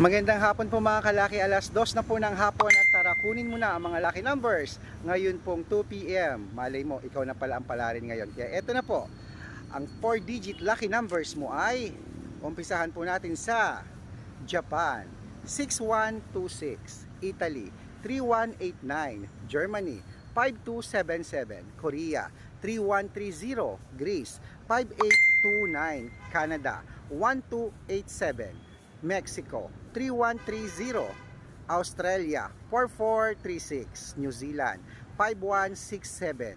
Magandang hapon po mga kalaki, alas dos na po ng hapon at tara kunin mo na ang mga lucky numbers. Ngayon pong 2pm, malay mo, ikaw na pala ang palarin ngayon. Kaya eto na po, ang 4 digit lucky numbers mo ay, umpisahan po natin sa Japan, 6126, Italy, 3189, Germany, 5277, Korea, 3130, Greece, 5829, Canada, 1287, Mexico 3130 Australia 4436 New Zealand 5167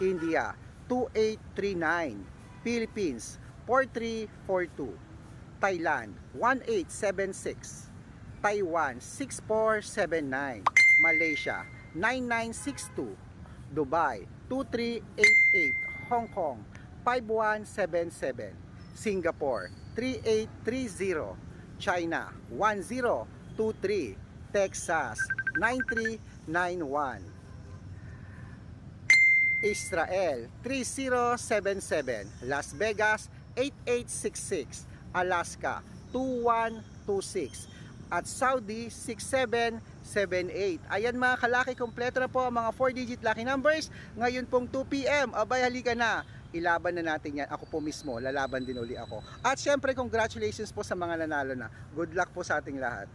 India 2839 Philippines 4342 Thailand 1876 Taiwan 6479 Malaysia 9962 Dubai 2388 Hong Kong 5177 Singapore 3830 China 1023 Texas 9391 Israel 3077 Las Vegas 8866 Alaska 2126 at Saudi 6778 Ayan mga kalaki, kompleto na po ang mga 4 digit lucky numbers. Ngayon pong 2pm abay halika na ilaban na natin yan. Ako po mismo, lalaban din uli ako. At syempre, congratulations po sa mga nanalo na. Good luck po sa ating lahat.